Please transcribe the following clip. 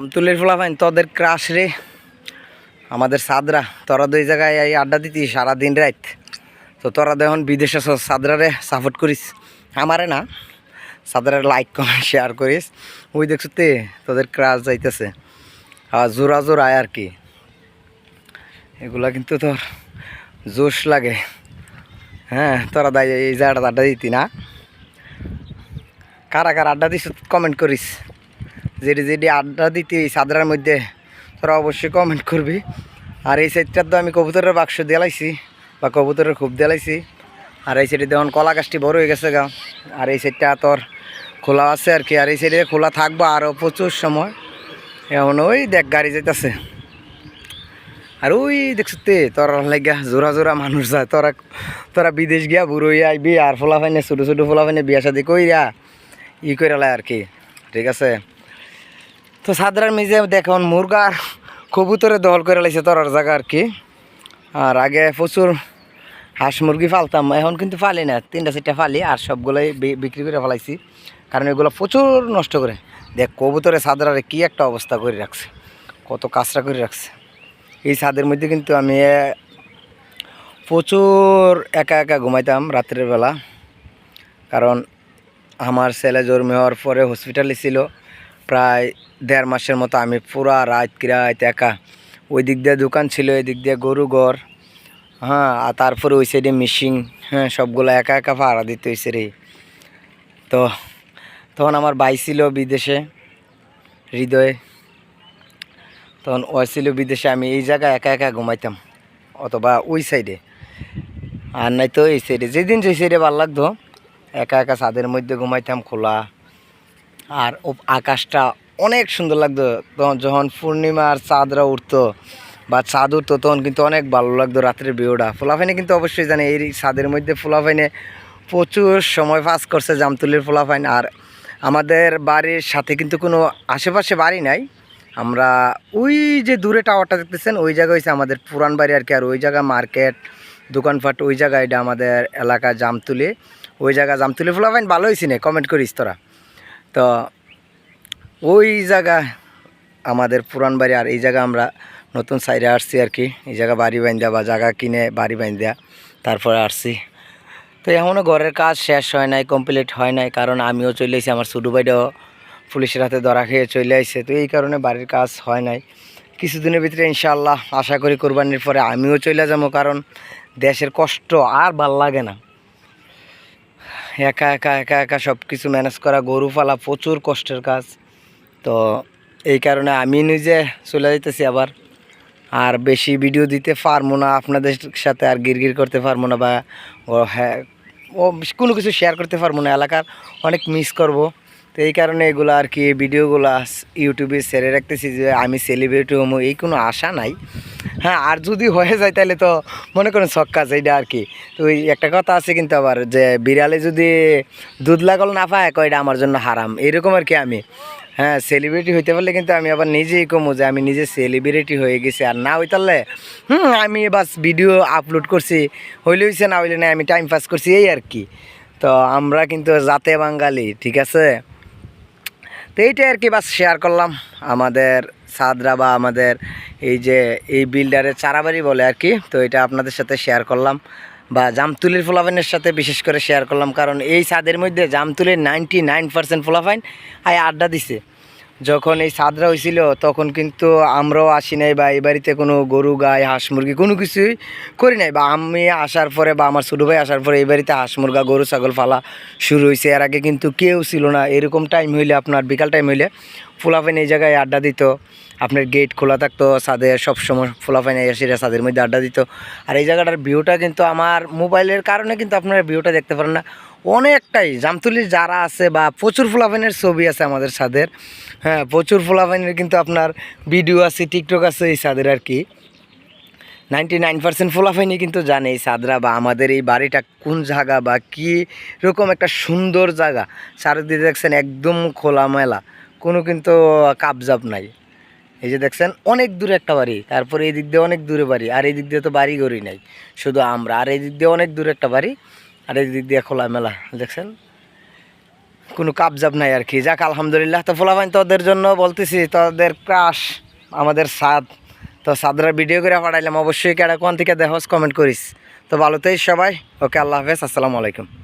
আমতুলের ফলাফাইন তোদের ক্রাশ রে। আমাদের সাদরা, তোরা দুই জায়গায় এই আড্ডা দিতি সারাদিন রাত। তো তোরা দেখুন বিদেশে সাদরারে সাপোর্ট করিস। আমারে না, সাদরার লাইক কমেন্ট শেয়ার করিস। ওই দেখছ তে তোদের ক্রাশ যাইতেছে। আর জোড়া জোড়ায় আর কি। এগুলা কিন্তু তোর জোশ লাগে। হ্যাঁ তোরা দায় এই জায়গাটা আড্ডা দিতি না। কারা কারা আড্ডা দিস কমেন্ট করিস। যেটি যেটি আড্ডা দিতি এই সাদরার মধ্যে, তোরা অবশ্যই কমেন্ট করবি। আর এই সাইডটা তো আমি কবুতরের বাক্স দেলাইছি বা কবুতরের খুব দেলাইছি আর এই সাইডে দেখুন কলা গাছটি বড় হয়ে গেছে গা। আর এই সাইডটা তোর খোলা আছে আর কি, আর এই সাইডে খোলা থাকব আরও প্রচুর সময়। এমন ওই দেখ গাড়ি যাইতেছে। আর ওই দেখছ তে তোরা লাগিয়া জোড়া জোড়া মানুষ যায়। তোরা তোরা বিদেশ গিয়া বুড়ো আইবি, আর ফোলা ফাইনে, ছোটো ছোটো ফোলা ফাইনে বিয়া শাদি কইরা ই করে আর কি। ঠিক আছে? তো সাদরার মিজে দেখুন মুরগার কবুতরে দহল করে লাইছে তোরার জায়গা আর কি। আর আগে প্রচুর হাঁস মুরগি ফালতাম এখন কিন্তু ফালি না, তিনটা চারটা ফালি আর সবগুলোই বিক্রি করে ফেলাইছি। কারণ এগুলো প্রচুর নষ্ট করে। দেখ, কবুতরে সাদরারে কি একটা অবস্থা করে রাখছে, কত কাঁচরা করে রাখছে। এই ছাদের মধ্যে কিন্তু আমি প্রচুর একা একা ঘুমাইতাম রাত্রের বেলা। কারণ আমার ছেলে জন্ম হওয়ার পরে হসপিটালে ছিল। প্রায় দেড় মাসের মতো আমি পুরা রাত কিরাত একা। ওই দিক দিয়ে দোকান ছিল ওই দিক দিয়ে গরু ঘর। হ্যাঁ আর তারপরে ওই সাইডে মিশিং হ্যাঁ সবগুলো একা একা ভাড়া দিতে হয়েছে রে। তো তখন আমার ভাই ছিল বিদেশে, হৃদয়ে। তখন ও ছিল বিদেশে, আমি এই জায়গায় একা একা ঘুমাইতাম, অথবা ওই সাইডে আর নাই তো এই সাইডে যেদিন যে সাইডে ভালো লাগতো, একা একা ছাদের মধ্যে ঘুমাইতাম খোলা। আর আকাশটা অনেক সুন্দর লাগতো। তখন যখন পূর্ণিমার চাঁদরা উঠতো বা চাঁদ উঠতো, তখন কিন্তু অনেক ভালো লাগতো রাত্রের ভিউটা। ফোলাফাইনে কিন্তু অবশ্যই জানে এই ছাদের মধ্যে ফোলাফাইনে প্রচুর সময় পাস করছে জামতুলির ফোলাফাইন। আর আমাদের বাড়ির সাথে কিন্তু কোনো আশেপাশে বাড়ি নাই। আমরা ওই যে দূরে টাওয়ারটা দেখতেছেন, ওই জায়গা হয়েছে আমাদের পুরান বাড়ি আর কি। আর ওই জায়গা মার্কেট, দোকানপাট, ওই জায়গা এটা আমাদের এলাকা জামতুলি। ওই জায়গা জামতুলি ফোলাফাইন ভালো হয়েছি না কমেন্ট করিস তোরা। তো ওই জায়গা আমাদের পুরান বাড়ি আর এই জায়গা আমরা নতুন সাইডে আসছি আর কি। এই জায়গা বাড়ি বান্ধা বা জায়গা কিনে বাড়ি বান্ধা তারপরে আসছি। তো এখনও ঘরের কাজ শেষ হয় নাই কমপ্লিট হয় নাই, কারণ আমিও চলে এসেছি, আমার ছোটো ভাইটাও পুলিশের হাতে ধরা খেয়ে চলে আসছে তো এই কারণে বাড়ির কাজ হয় নাই। কিছুদিনের ভিতরে ইনশাল্লাহ আশা করি কোরবানির পরে আমিও চলে যাব, কারণ দেশের কষ্ট আর ভালো লাগে না। একা একা একা একা সব কিছু ম্যানেজ করা গরু পালা প্রচুর কষ্টের কাজ। তো এই কারণে আমি নিজে চলে যেতেছি আবার। আর বেশি ভিডিও দিতে পারব না, আপনাদের সাথে আর গিরগির করতে পারব না বা ও হ্যাঁ ও কোনো কিছু শেয়ার করতে পারব না, এলাকার অনেক মিস করব। তো এই কারণে এগুলো আর কি ভিডিওগুলো ইউটিউবে সেরে রাখতেছি যে আমি সেলিব্রিটি হব, এই কোনো আশা নাই। হ্যাঁ আর যদি হয়ে যায় তাহলে তো মনে করেন ছক্কা এইটা আর কি। তো একটা কথা আছে কিন্তু আবার, যে বিড়ালে যদি দুধ লাগল না পায় কয়টা আমার জন্য হারাম, এরকম আর কি আমি। হ্যাঁ সেলিব্রিটি হইতে পারলে কিন্তু আমি আবার নিজেই কমো যে আমি নিজে সেলিব্রিটি হয়ে গেছি, আর না হইতালে হুম, আমি বাস ভিডিও আপলোড করছি, হইলে হইছে, না হইলে না আমি টাইম পাস করছি, এই আর কি। তো আমরা কিন্তু জাতে বাঙালি, ঠিক আছে? তো এইটাই আর কি, বাস শেয়ার করলাম আমাদের সাদরা বা আমাদের এই যে, এই বিল্ডারের চারাবাড়ি বলে আর কি, তো এটা আপনাদের সাথে শেয়ার করলাম বা জামতুলির ফোলাফাইনের সাথে বিশেষ করে শেয়ার করলাম, কারণ এই ছাদের মধ্যে জামতুলির নাইনটি নাইন পার্সেন্ট ফোলাফাইন আয় আড্ডা দিছে। যখন এই সাদরা হয়েছিল তখন কিন্তু আমরাও আসি নাই বা এই বাড়িতে কোনো গরু, গাই, হাঁস মুরগি কোনো কিছুই করি নাই। বা আমি আসার পরে বা আমার ছোটো ভাই আসার পরে এই বাড়িতে হাঁস মুরগা, গরু, ছাগল, ফালা শুরু হয়েছে এর আগে কিন্তু কেউ ছিল না। এরকম টাইম হইলে আপনার, বিকাল টাইম হইলে ফুলাফাইন এই জায়গায় আড্ডা দিত। আপনার গেট খোলা থাকতো, ছাদে সবসময় ফুলাফাইন এসে ছাদের মধ্যে আড্ডা দিত। আর এই জায়গাটার ভিউটা কিন্তু আমার মোবাইলের কারণে কিন্তু আপনারা ভিউটা দেখতে পারেন না। অনেকটাই। জামতুলি যারা আছে বা প্রচুর ফুলাফাইনের ছবি আছে আমাদের সাদের হ্যাঁ প্রচুর ফুলাফাইনের কিন্তু আপনার ভিডিও আছে টিকটক আছে এই সাদের আর কি। নাইনটি নাইন পার্সেন্ট ফোলাফাইনি কিন্তু জানে এই সাদরা বা আমাদের এই বাড়িটা কোন জায়গা বা কী রকম একটা সুন্দর জায়গা। চারিদিকে দেখছেন একদম খোলামেলা কোনো কিন্তু কাবজাব নাই। এই যে দেখছেন, অনেক দূরে একটা বাড়ি, তারপরে এই দিক দিয়ে অনেক দূরে বাড়ি, আর এই দিক দিয়ে তো বাড়ি গড়ি নাই। শুধু আমরা, আর এই দিক দিয়ে অনেক দূরে একটা বাড়ি। আর এই দিক দিয়ে খোলামেলা দেখছেন? কোনো কাবজাব নাই আর কি। যাক, আলহামদুলিল্লাহ। তো ফোলাফাইন তোদের জন্য বলতেছি, তোদের ক্রাশ, আমাদের সাদ। তো সাদরা ভিডিও করে পাঠাইলাম। অবশ্যই কেডা কোন থেকে দেখোস কমেন্ট করিস। তো ভালো সবাই। ওকে, আল্লাহ হাফেজ। আসসালামু আলাইকুম।